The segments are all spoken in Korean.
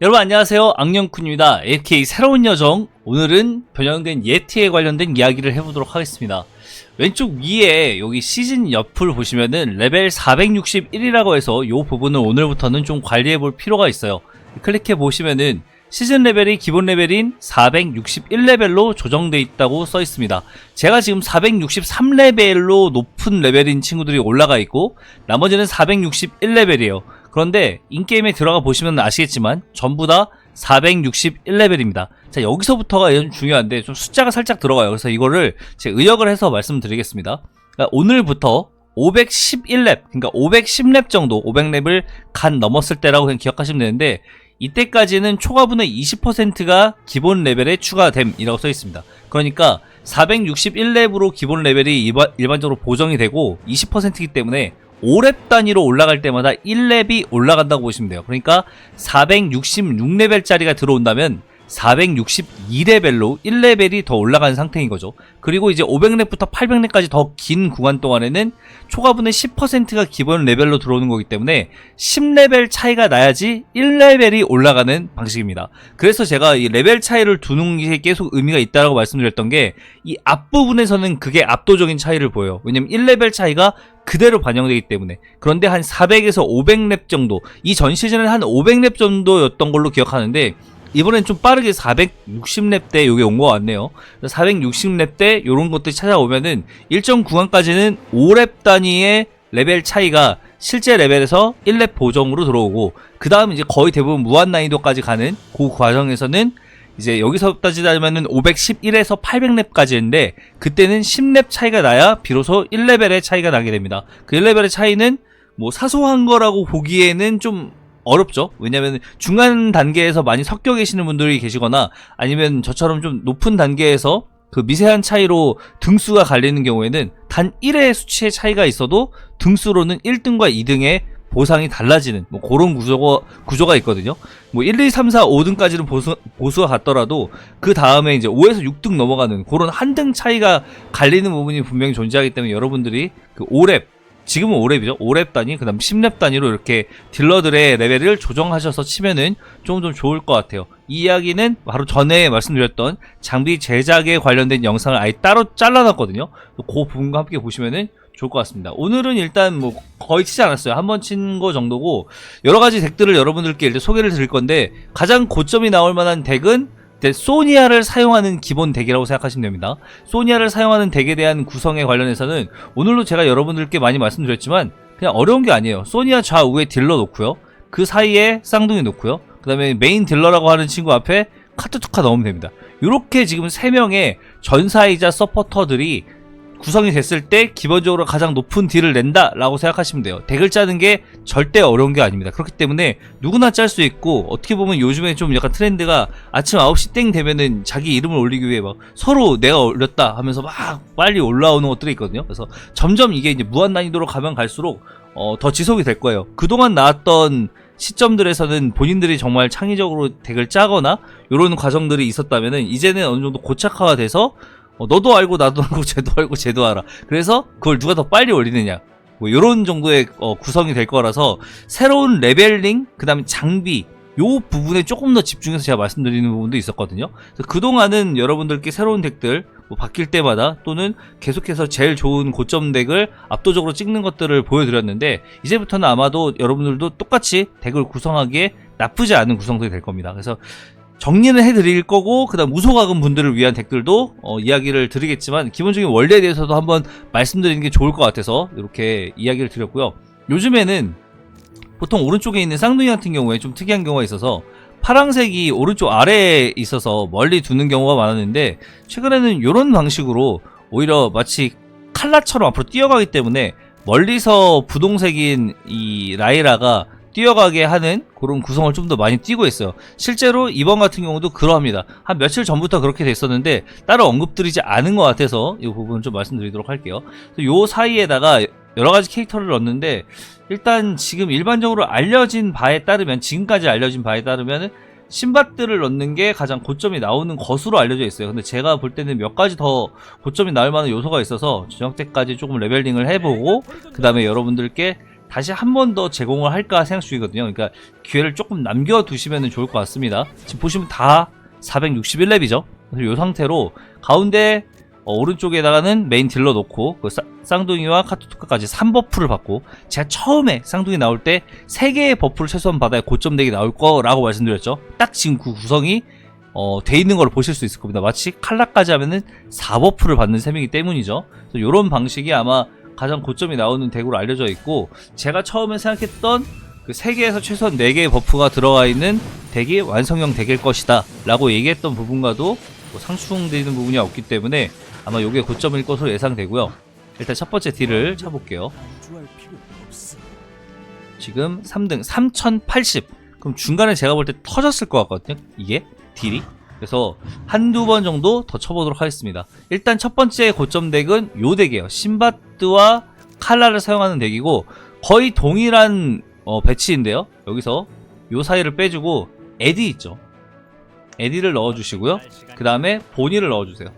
여러분 안녕하세요. 악령쿤입니다. AK 새로운 여정. 오늘은 변형된 예티에 관련된 이야기를 해보도록 하겠습니다. 왼쪽 위에 여기 시즌 옆을 보시면은 레벨 461이라고 해서 이 부분을 오늘부터는 좀 관리해 볼 필요가 있어요. 클릭해 보시면은 시즌 레벨이 기본 레벨인 461레벨로 조정돼 있다고 써 있습니다. 제가 지금 463레벨로 높은 레벨인 친구들이 올라가 있고 나머지는 461레벨이에요. 그런데 인게임에 들어가 보시면 아시겠지만 전부 다 461레벨입니다. 자, 여기서부터가 좀 중요한데 좀 숫자가 살짝 들어가요. 그래서 이거를 제 의역을 해서 말씀드리겠습니다. 그러니까 오늘부터 511렙, 그러니까 510렙 정도, 500렙을 간 넘었을 때라고 그냥 기억하시면 되는데 이때까지는 초과분의 20%가 기본 레벨에 추가됨이라고 써 있습니다. 그러니까 461렙으로 기본 레벨이 일반, 일반적으로 보정이 되고 20%이기 때문에 5렙 단위로 올라갈 때마다 1렙이 올라간다고 보시면 돼요. 그러니까 466레벨짜리가 들어온다면 462레벨로 1레벨이 더 올라간 상태인 거죠. 그리고 이제 500렙부터 800렙까지 더 긴 구간 동안에는 초과분의 10%가 기본 레벨로 들어오는 거기 때문에 10레벨 차이가 나야지 1레벨이 올라가는 방식입니다. 그래서 제가 이 레벨 차이를 두는 게 계속 의미가 있다고 말씀드렸던 게 이 앞부분에서는 그게 압도적인 차이를 보여요. 왜냐면 1레벨 차이가 그대로 반영되기 때문에 그런데 한 400에서 500렙 정도 이 전 시즌은 한 500렙 정도였던 걸로 기억하는데 이번엔 좀 빠르게 460렙 대 요게 온 것 같네요. 460렙 대 요런 것들이 찾아오면은 일정 구간까지는 5렙 단위의 레벨 차이가 실제 레벨에서 1렙 보정으로 들어오고 그 다음 이제 거의 대부분 무한 난이도까지 가는 그 과정에서는 이제 여기서 따지자면은 511에서 800렙까지인데 그때는 10렙 차이가 나야 비로소 1레벨의 차이가 나게 됩니다. 그 1레벨의 차이는 뭐 사소한 거라고 보기에는 좀 어렵죠. 왜냐면 중간 단계에서 많이 섞여 계시는 분들이 계시거나 아니면 저처럼 좀 높은 단계에서 그 미세한 차이로 등수가 갈리는 경우에는 단 1의 수치의 차이가 있어도 등수로는 1등과 2등의 보상이 달라지는 뭐 그런 구조가 구조가 있거든요. 뭐 1, 2, 3, 4, 5등까지는 보수 보수가 같더라도 그 다음에 이제 5에서 6등 넘어가는 그런 한 등 차이가 갈리는 부분이 분명히 존재하기 때문에 여러분들이 그 5렙 지금은 5렙이죠. 5렙 단위, 그 다음 10렙 단위로 이렇게 딜러들의 레벨을 조정하셔서 치면은 좀 좀 좋을 것 같아요. 이 이야기는 바로 전에 말씀드렸던 장비 제작에 관련된 영상을 아예 따로 잘라놨거든요. 그 부분과 함께 보시면은 좋을 것 같습니다. 오늘은 일단 뭐 거의 치지 않았어요. 한 번 친 거 정도고 여러 가지 덱들을 여러분들께 일단 소개를 드릴 건데 가장 고점이 나올 만한 덱은 소니아를 사용하는 기본 덱이라고 생각하시면 됩니다. 소니아를 사용하는 덱에 대한 구성에 관련해서는 오늘도 제가 여러분들께 많이 말씀드렸지만 그냥 어려운 게 아니에요. 소니아 좌우에 딜러 놓고요. 그 사이에 쌍둥이 놓고요. 그 다음에 메인 딜러라고 하는 친구 앞에 카트 투카 넣으면 됩니다. 이렇게 지금 3명의 전사이자 서포터들이 구성이 됐을 때 기본적으로 가장 높은 딜을 낸다 라고 생각하시면 돼요. 덱을 짜는 게 절대 어려운 게 아닙니다. 그렇기 때문에 누구나 짤 수 있고 어떻게 보면 요즘에 좀 약간 트렌드가 아침 9시 땡 되면은 자기 이름을 올리기 위해 막 서로 내가 올렸다 하면서 막 빨리 올라오는 것들이 있거든요. 그래서 점점 이게 이제 무한 난이도로 가면 갈수록 어, 더 지속이 될 거예요. 그동안 나왔던 시점들에서는 본인들이 정말 창의적으로 덱을 짜거나 이런 과정들이 있었다면은 이제는 어느 정도 고착화가 돼서 어, 너도 알고 나도 알고 쟤도 알고 쟤도 알아. 그래서 그걸 누가 더 빨리 올리느냐. 뭐 이런 정도의 어, 구성이 될 거라서 새로운 레벨링, 그다음에 장비 요 부분에 조금 더 집중해서 제가 말씀드리는 부분도 있었거든요. 그동안은 여러분들께 새로운 덱들 뭐 바뀔 때마다 또는 계속해서 제일 좋은 고점 덱을 압도적으로 찍는 것들을 보여드렸는데 이제부터는 아마도 여러분들도 똑같이 덱을 구성하기에 나쁘지 않은 구성들이 될 겁니다. 그래서 정리는 해드릴 거고 그다음 무소가금 분들을 위한 덱들도 어, 이야기를 드리겠지만 기본적인 원리에 대해서도 한번 말씀드리는 게 좋을 것 같아서 이렇게 이야기를 드렸고요. 요즘에는 보통 오른쪽에 있는 쌍둥이 같은 경우에 좀 특이한 경우가 있어서 파랑색이 오른쪽 아래에 있어서 멀리 두는 경우가 많았는데 최근에는 이런 방식으로 오히려 마치 칼라처럼 앞으로 뛰어가기 때문에 멀리서 부동색인 이 라이라가 뛰어가게 하는 그런 구성을 좀 더 많이 띄고 있어요. 실제로 이번 같은 경우도 그러합니다. 한 며칠 전부터 그렇게 됐었는데 따로 언급드리지 않은 것 같아서 이 부분 좀 말씀드리도록 할게요. 요 사이에다가 여러 가지 캐릭터를 넣었는데 일단 지금 일반적으로 알려진 바에 따르면 지금까지 알려진 바에 따르면 신밧들을 넣는 게 가장 고점이 나오는 것으로 알려져 있어요. 근데 제가 볼 때는 몇 가지 더 고점이 나올 만한 요소가 있어서 저녁 때까지 조금 레벨링을 해보고 그 다음에 여러분들께 다시 한 번 더 제공을 할까 생각 중이거든요. 그러니까 기회를 조금 남겨두시면 좋을 것 같습니다. 지금 보시면 다 461렙이죠. 그래서 이 상태로 가운데 어, 오른쪽에다가는 메인 딜러 놓고 그 쌍- 쌍둥이와 카투투카까지 3버프를 받고 제가 처음에 쌍둥이 나올 때 3개의 버프를 최소한 받아야 고점 덱이 나올 거라고 말씀드렸죠. 딱 지금 그 구성이 어, 돼 있는 걸 보실 수 있을 겁니다. 마치 칼라까지 하면은 4버프를 받는 셈이기 때문이죠. 그래서 이런 방식이 아마 가장 고점이 나오는 덱으로 알려져 있고 제가 처음에 생각했던 그 3개에서 최소한 4개의 버프가 들어가 있는 덱이 완성형 덱일 것이다 라고 얘기했던 부분과도 뭐 상충되는 부분이 없기 때문에 아마 이게 고점일 것으로 예상되고요. 일단 첫 번째 딜을 쳐볼게요. 지금 3등 3080 그럼 중간에 제가 볼 때 터졌을 것 같거든요 이게 딜이. 그래서 한두 번 정도 더 쳐보도록 하겠습니다. 일단 첫 번째 고점 덱은 요 덱이에요. 신 바트와 칼라를 사용하는 덱이고 거의 동일한 어, 배치인데요. 여기서 요 사이를 빼주고 에디 있죠. 에디를 넣어주시고요. 그 다음에 보니를 넣어주세요.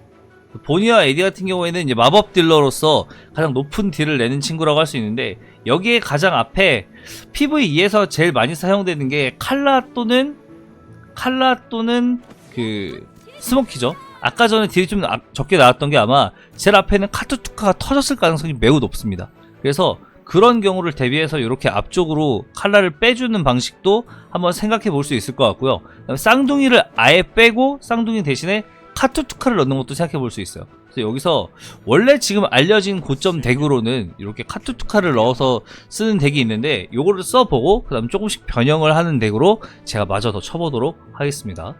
보니와 에디 같은 경우에는 이제 마법 딜러로서 가장 높은 딜을 내는 친구라고 할 수 있는데 여기에 가장 앞에 PVE에서 제일 많이 사용되는 게 칼라 또는 칼라 또는 그 스모키죠. 아까 전에 딜이 좀 아- 적게 나왔던 게 아마 제일 앞에는 카투투카가 터졌을 가능성이 매우 높습니다. 그래서 그런 경우를 대비해서 이렇게 앞쪽으로 칼라를 빼주는 방식도 한번 생각해 볼 수 있을 것 같고요. 쌍둥이를 아예 빼고 쌍둥이 대신에 카투투카를 넣는 것도 생각해 볼 수 있어요. 그래서 여기서 원래 지금 알려진 고점 덱으로는 이렇게 카투투카를 넣어서 쓰는 덱이 있는데 요거를 써보고 그 다음 조금씩 변형을 하는 덱으로 제가 마저 더 쳐보도록 하겠습니다.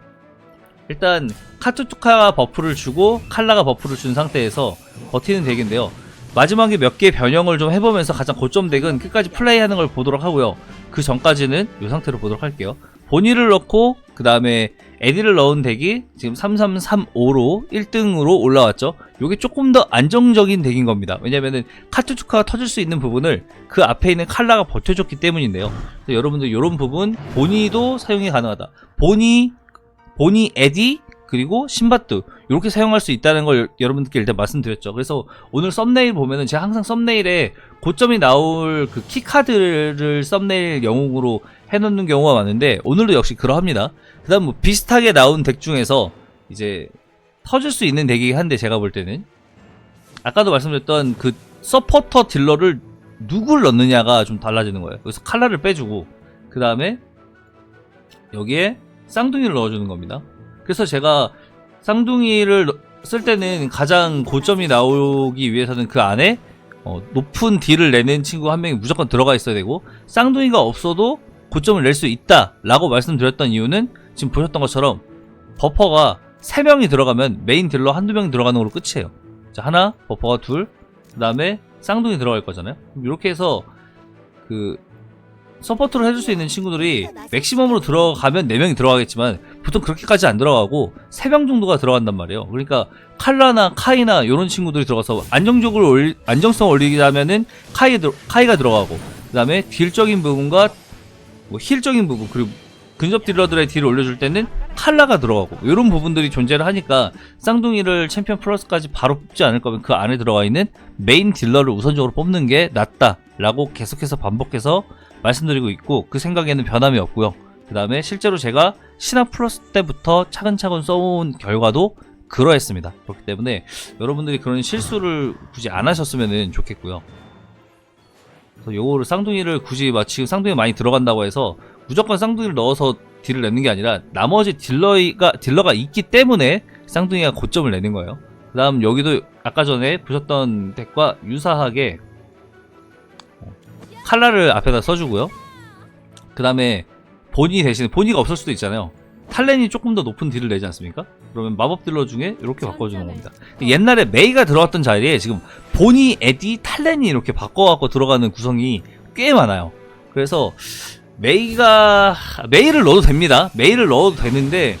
일단 카투투카가 버프를 주고 칼라가 버프를 준 상태에서 버티는 덱인데요. 마지막에 몇개 변형을 좀 해보면서 가장 고점 덱은 끝까지 플레이하는 걸 보도록 하고요. 그 전까지는 이 상태로 보도록 할게요. 본의를 넣고 그 다음에 에디를 넣은 덱이 지금 3335로 1등으로 올라왔죠. 이게 조금 더 안정적인 덱인 겁니다. 왜냐면은 카투투카가 터질 수 있는 부분을 그 앞에 있는 칼라가 버텨줬기 때문인데요. 여러분들 이런 부분 본의도 사용이 가능하다. 본의, 본의 에디 그리고 신바트 이렇게 사용할 수 있다는 걸 여러분들께 일단 말씀드렸죠. 그래서 오늘 썸네일 보면은 제가 항상 썸네일에 고점이 나올 그 키카드를 썸네일 영웅으로 해놓는 경우가 많은데 오늘도 역시 그러합니다. 그다음 뭐 비슷하게 나온 덱 중에서 이제 터질 수 있는 덱이긴 한데 제가 볼 때는 아까도 말씀드렸던 그 서포터 딜러를 누굴 넣느냐가 좀 달라지는 거예요. 그래서 칼라를 빼주고 그 다음에 여기에 쌍둥이를 넣어주는 겁니다. 그래서 제가 쌍둥이를 넣- 쓸 때는 가장 고점이 나오기 위해서는 그 안에 어, 높은 딜을 내는 친구 한 명이 무조건 들어가 있어야 되고 쌍둥이가 없어도 고점을 낼 수 있다 라고 말씀드렸던 이유는 지금 보셨던 것처럼 버퍼가 3명이 들어가면 메인 딜러 한두 명이 들어가는 걸로 끝이에요. 자, 하나, 버퍼가 둘, 그 다음에 쌍둥이 들어갈 거잖아요. 이렇게 해서 그 서포트를 해줄 수 있는 친구들이 맥시멈으로 들어가면 4명이 들어가겠지만 보통 그렇게까지 안 들어가고 3명 정도가 들어간단 말이에요. 그러니까 칼라나 카이나 이런 친구들이 들어가서 안정적으로 올, 안정성 올리자면은 카이 들, 카이가 들어가고 그 다음에 딜적인 부분과 뭐 힐적인 부분 그리고 근접 딜러들의 딜을 올려줄 때는 칼라가 들어가고 이런 부분들이 존재를 하니까 쌍둥이를 챔피언 플러스까지 바로 뽑지 않을 거면 그 안에 들어가 있는 메인 딜러를 우선적으로 뽑는 게 낫다 라고 계속해서 반복해서 말씀드리고 있고 그 생각에는 변함이 없고요. 그 다음에 실제로 제가 신화 플러스 때부터 차근차근 써온 결과도 그러했습니다. 그렇기 때문에 여러분들이 그런 실수를 굳이 안 하셨으면 좋겠고요. 그래서 요거를 쌍둥이를 굳이 막 지금 쌍둥이 많이 들어간다고 해서 무조건 쌍둥이를 넣어서 딜을 내는 게 아니라 나머지 딜러가 딜러가 있기 때문에 쌍둥이가 고점을 내는 거예요. 그다음 여기도 아까 전에 보셨던 덱과 유사하게 어, 칼라를 앞에다 써주고요. 그 다음에 보니 대신에 보니가 없을 수도 있잖아요. 탈렌이 조금 더 높은 딜을 내지 않습니까? 그러면 마법 딜러 중에 이렇게 바꿔주는 겁니다. 옛날에 메이가 들어왔던 자리에 지금 보니, 에디, 탈렌이 이렇게 바꿔갖고 들어가는 구성이 꽤 많아요. 그래서 메이가 메이를 넣어도 됩니다. 메이를 넣어도 되는데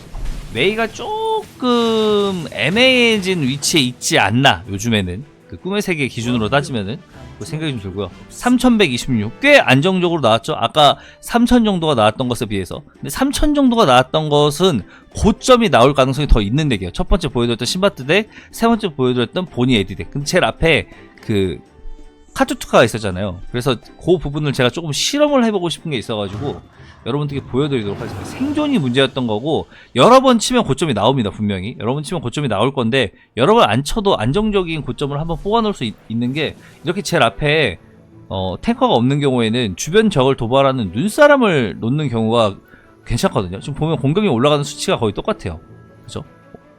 메이가 조금 애매해진 위치에 있지 않나 요즘에는 그 꿈의 세계 기준으로 따지면은 그 생각이 좀 들고요. 3126. 꽤 안정적으로 나왔죠. 아까 3000 정도가 나왔던 것에 비해서. 근데 3000 정도가 나왔던 것은 고점이 나올 가능성이 더 있는 덱이에요. 첫 번째 보여드렸던 신바트 덱, 세 번째 보여드렸던 보니 에디 덱. 근데 제일 앞에 그 카투투카가 있었잖아요. 그래서 그 부분을 제가 조금 실험을 해보고 싶은 게 있어가지고 여러분들께 보여드리도록 하겠습니다. 생존이 문제였던 거고 여러 번 치면 고점이 나옵니다. 분명히 여러 번 치면 고점이 나올 건데 여러 번 안 쳐도 안정적인 고점을 한번 뽑아놓을 수 있, 는게 이렇게 제일 앞에 어, 탱커가 없는 경우에는 주변 적을 도발하는 눈사람을 놓는 경우가 괜찮거든요. 지금 보면 공격이 올라가는 수치가 거의 똑같아요. 그죠?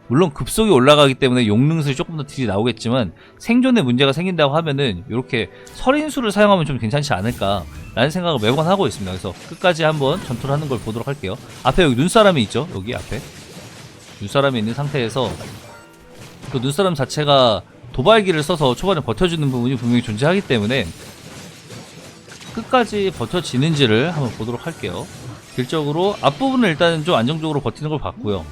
물론 급속이 올라가기 때문에 용능술이 조금 더 딜이 나오겠지만 생존에 문제가 생긴다고 하면은 이렇게 설인수를 사용하면 좀 괜찮지 않을까라는 생각을 매번 하고 있습니다. 그래서 끝까지 한번 전투를 하는 걸 보도록 할게요. 앞에 여기 눈사람이 있죠? 여기 앞에 눈사람이 있는 상태에서 그 눈사람 자체가 도발기를 써서 초반에 버텨주는 부분이 분명히 존재하기 때문에 끝까지 버텨지는지를 한번 보도록 할게요. 딜적으로 앞부분을 일단은 좀 안정적으로 버티는 걸 봤고요.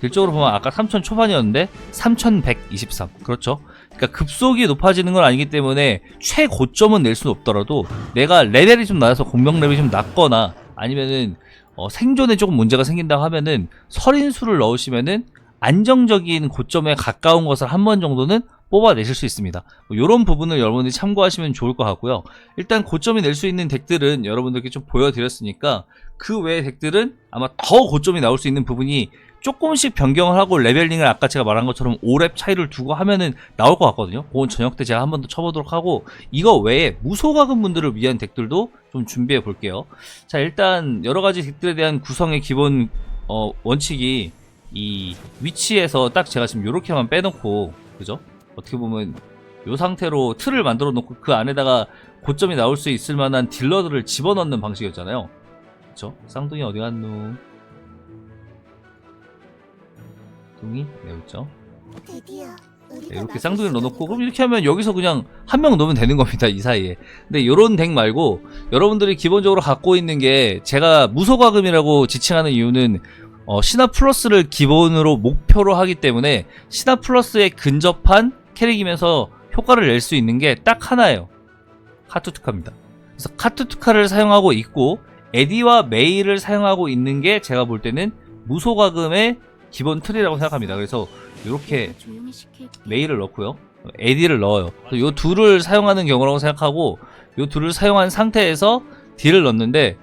딜적으로 보면 아까 3000 초반이었는데 3123 그렇죠 그러니까 급속이 높아지는 건 아니기 때문에 최고점은 낼 수는 없더라도 내가 레벨이 좀 낮아서 공격 레벨이 좀 낮거나 아니면은 어, 생존에 조금 문제가 생긴다고 하면은 설인수를 넣으시면은 안정적인 고점에 가까운 것을 한 번 정도는 뽑아내실 수 있습니다. 이런 부분을 여러분들이 참고하시면 좋을 것 같고요. 일단 고점이 낼 수 있는 덱들은 여러분들께 좀 보여드렸으니까 그 외의 덱들은 아마 더 고점이 나올 수 있는 부분이 조금씩 변경을 하고 레벨링을 아까 제가 말한 것처럼 5렙 차이를 두고 하면은 나올 것 같거든요. 그건 저녁 때 제가 한 번 더 쳐보도록 하고 이거 외에 무소가금 분들을 위한 덱들도 좀 준비해 볼게요. 자 일단 여러 가지 덱들에 대한 구성의 기본 어, 원칙이 이 위치에서 딱 제가 지금 요렇게만 빼놓고 그죠? 어떻게 보면 요 상태로 틀을 만들어 놓고 그 안에다가 고점이 나올 수 있을 만한 딜러들을 집어넣는 방식이었잖아요. 그쵸? 쌍둥이 어디 갔누? 쌍둥이? 네, 있죠. 네, 이렇게 쌍둥이를 넣어놓고 그럼 이렇게 하면 여기서 그냥 한 명 넣으면 되는 겁니다 이 사이에 근데 요런 덱 말고 여러분들이 기본적으로 갖고 있는 게 제가 무소과금이라고 지칭하는 이유는 어, 신화 플러스를 기본으로 목표로 하기 때문에 신화 플러스에 근접한 캐릭이면서 효과를 낼 수 있는 게 딱 하나예요 카투투카입니다 그래서 카투투카를 사용하고 있고 에디와 메이를 사용하고 있는 게 제가 볼 때는 무소과금의 기본 틀이라고 생각합니다 그래서 이렇게 메일을 넣고요. 에디를 넣어요. 요 둘을 사용하는 경우라고 생각하고 요 둘을 사용한 상태에서 딜을 넣는데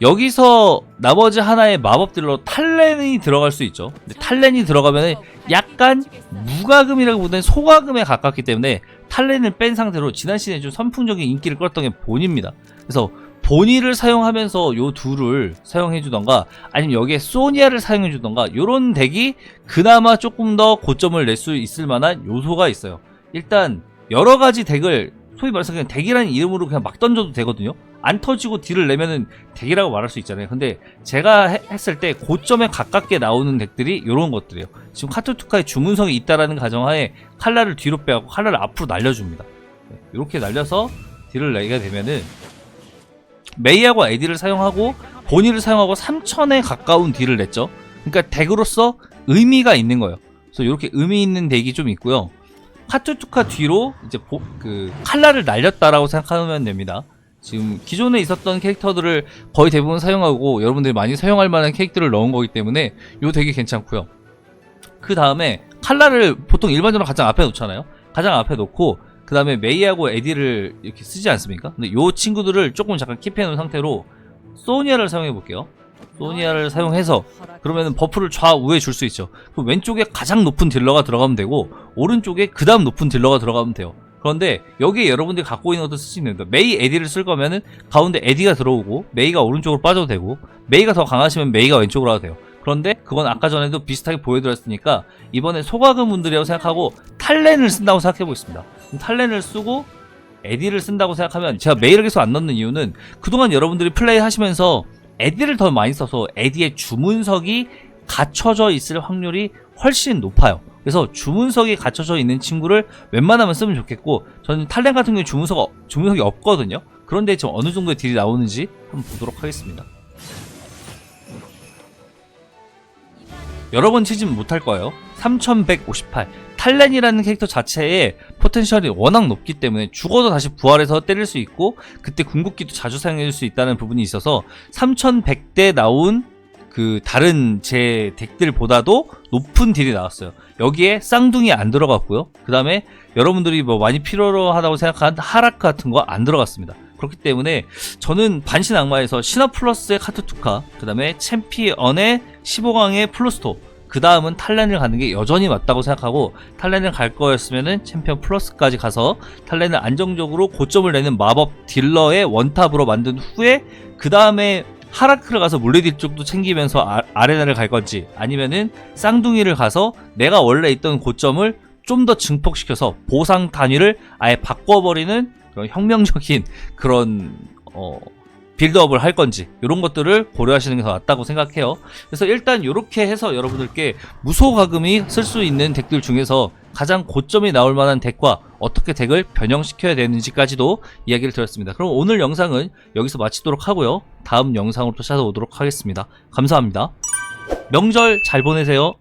여기서 나머지 하나의 마법 딜러 탈렌이 들어갈 수 있죠. 근데 탈렌이 들어가면은 약간 무과금이라기보다는 소과금에 가깝기 때문에 탈렌을 뺀 상태로 지난 시즌에 좀 선풍적인 인기를 끌었던 게 본입니다. 그래서 본이를 사용하면서 요 둘을 사용해 주던가 아니면 여기에 소니아를 사용해 주던가 요런 덱이 그나마 조금 더 고점을 낼 수 있을 만한 요소가 있어요. 일단 여러 가지 덱을 소위 말해서 그냥 덱이라는 이름으로 그냥 막 던져도 되거든요. 안 터지고 딜을 내면은 덱이라고 말할 수 있잖아요. 근데 제가 해- 했을 때 고점에 가깝게 나오는 덱들이 요런 것들이에요. 지금 카투투카의 주문성이 있다라는 가정하에 칼라를 뒤로 빼고 칼라를 앞으로 날려줍니다. 이렇게 날려서 딜을 내게 되면은 메이하고 에디를 사용하고 본이를 사용하고 3000에 가까운 딜을 냈죠. 그러니까 덱으로서 의미가 있는 거예요. 그래서 이렇게 의미 있는 덱이 좀 있고요. 카투투카 뒤로 이제 보- 그 칼라를 날렸다라고 생각하면 됩니다. 지금 기존에 있었던 캐릭터들을 거의 대부분 사용하고 여러분들이 많이 사용할 만한 캐릭터를 넣은 거기 때문에 요 덱이 괜찮고요. 그 다음에 칼라를 보통 일반적으로 가장 앞에 놓잖아요. 가장 앞에 놓고 그 다음에 메이하고 에디를 이렇게 쓰지 않습니까? 근데 요 친구들을 조금 잠깐 킵해 놓은 상태로 소니아를 사용해 볼게요. 소니아를 사용해서 그러면은 버프를 좌우에 줄 수 있죠. 그럼 왼쪽에 가장 높은 딜러가 들어가면 되고 오른쪽에 그 다음 높은 딜러가 들어가면 돼요. 그런데 여기에 여러분들이 갖고 있는 것도 쓸수 있는데 메이 에디를 쓸 거면은 가운데 에디가 들어오고 메이가 오른쪽으로 빠져도 되고 메이가 더 강하시면 메이가 왼쪽으로 가도 돼요. 그런데 그건 아까 전에도 비슷하게 보여드렸으니까 이번에 소가금 분들이라고 생각하고 탈렌을 쓴다고 생각해 보겠습니다. 탈렌을 쓰고 에디를 쓴다고 생각하면 제가 메이를 계속 안 넣는 이유는 그동안 여러분들이 플레이 하시면서 에디를 더 많이 써서 에디의 주문석이 갖춰져 있을 확률이 훨씬 높아요. 그래서 주문석이 갖춰져 있는 친구를 웬만하면 쓰면 좋겠고 저는 탈렌 같은 경우에 주문석, 어- 주문석이 없거든요. 그런데 지금 어느 정도의 딜이 나오는지 한번 보도록 하겠습니다. 여러 번 치진 못할 거예요. 3158. 탈렌이라는 캐릭터 자체의 포텐셜이 워낙 높기 때문에 죽어도 다시 부활해서 때릴 수 있고 그때 궁극기도 자주 사용해줄 수 있다는 부분이 있어서 3100대 나온 그 다른 제 덱들보다도 높은 딜이 나왔어요. 여기에 쌍둥이 안 들어갔고요. 그 다음에 여러분들이 뭐 많이 필요로 하다고 생각한 하락 같은 거 안 들어갔습니다. 그렇기 때문에 저는 반신 악마에서 신화 플러스의 카트 투카, 그 다음에 챔피언의 15강의 플루스토, 그 다음은 탈렌을 가는 게 여전히 맞다고 생각하고 탈렌을 갈 거였으면은 챔피언 플러스까지 가서 탈렌을 안정적으로 고점을 내는 마법 딜러의 원탑으로 만든 후에 그 다음에 하라크를 가서 물리딜 쪽도 챙기면서 아, 아레나를 갈 건지 아니면은 쌍둥이를 가서 내가 원래 있던 고점을 좀 더 증폭시켜서 보상 단위를 아예 바꿔버리는 그런 혁명적인 그런 어 빌드업을 할 건지 이런 것들을 고려하시는 게 더 낫다고 생각해요. 그래서 일단 이렇게 해서 여러분들께 무소 가금이 쓸 수 있는 덱들 중에서 가장 고점이 나올 만한 덱과 어떻게 덱을 변형시켜야 되는지까지도 이야기를 드렸습니다. 그럼 오늘 영상은 여기서 마치도록 하고요. 다음 영상으로 또 찾아오도록 하겠습니다. 감사합니다. 명절 잘 보내세요.